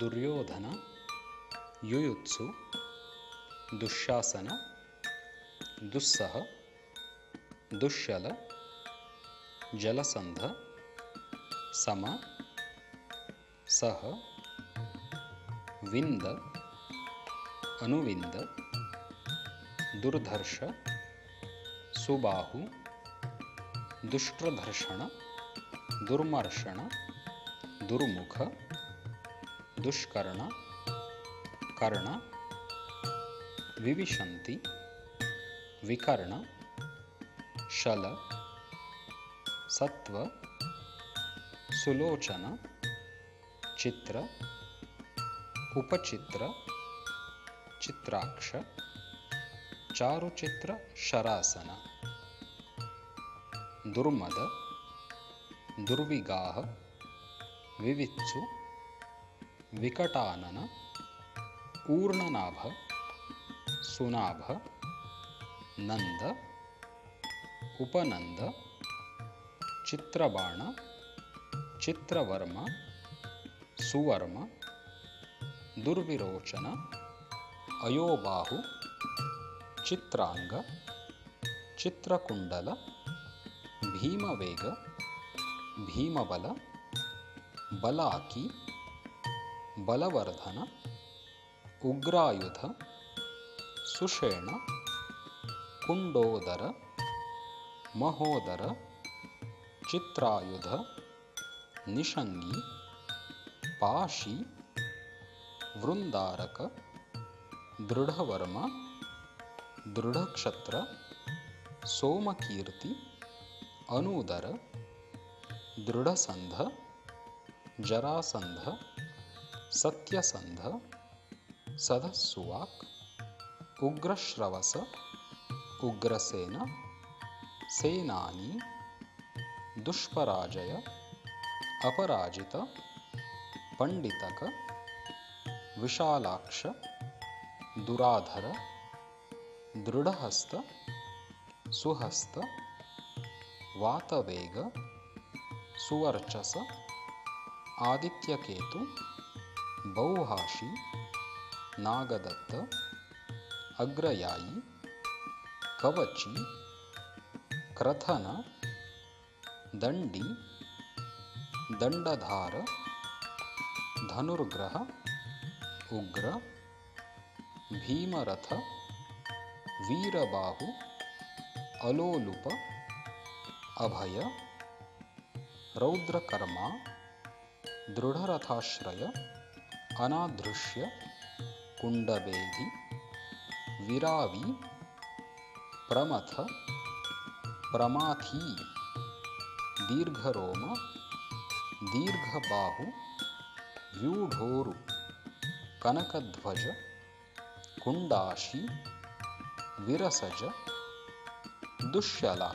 ದುರ್ಯೋಧನ, ಯುಯುತ್ಸು ದುಶಾಸನ ದುಸ್ಸಹ ದುಶ್ಯಲ ಜಲಸಂಧ, ಸಮ, ಸಹ, ವಿಂದ, ಅನುವಿಂದ, ದುರ್ಧರ್ಷ, ಸುಬಾಹು ದುಷ್ಟ್ರಧರ್ಷಣ ದುರ್ಮರ್ಷಣ, ದುರ್ಮುಖ दुष्कर्ण कर्ण विविशन्ति विकर्ण शल सत्व सुलोचन चित्र उपचित्र चित्राक्ष चारुचित्र शरासन। दुर्मद दुर्विगाह विवित्सु विकटानन ऊर्णनाभ सुनाभ नन्द उपनन्द चित्रबाण चित्रवर्म सुवर्म दुर्विरोचन अयोबाहु चित्राङ्ग चित्रकुण्डल भीमवेग भीमबल बलाकी बलवर्धन उग्रायुध सुषेण कुण्डोदर महोदर चित्रायुध निषङ्गी पाशी वृन्दारक दृढवर्म दृढक्षत्र सोमकीर्ति अनूदर दृढसन्ध जरासन्ध सत्यसन्ध सदस्सुवाक् उग्रश्रवस उग्रसेन सेनानी दुष्पराजय अपराजित पण्डितक विशालाक्ष दुराधर दृढहस्त सुहस्त वातवेग सुवर्चस आदित्यकेतु ಬೌಹಾಶಿ, ನಾಗದತ್ತ, ಅಗ್ರಯಾಯಿ, ಕವಚಿ, ಕ್ರಥನ, ದಂಡಿ, ದಂಡಧಾರ, ಧನುರ್ಗ್ರಹ, ಉಗ್ರ, ಭೀಮರಥ, ವೀರಬಾಹು, ಅಲೋಲುಪ, ಅಭಯ, ರೌದ್ರಕರ್ಮ, ದೃಢರಥಾಶ್ರಯ अनाधृष्य कुण्डवेधि विरावी प्रमथ प्रमाथी दीर्घरोम दीर्घबाहु व्यूढोरु कनकध्वज कुण्डाशी विरसज दुश्शला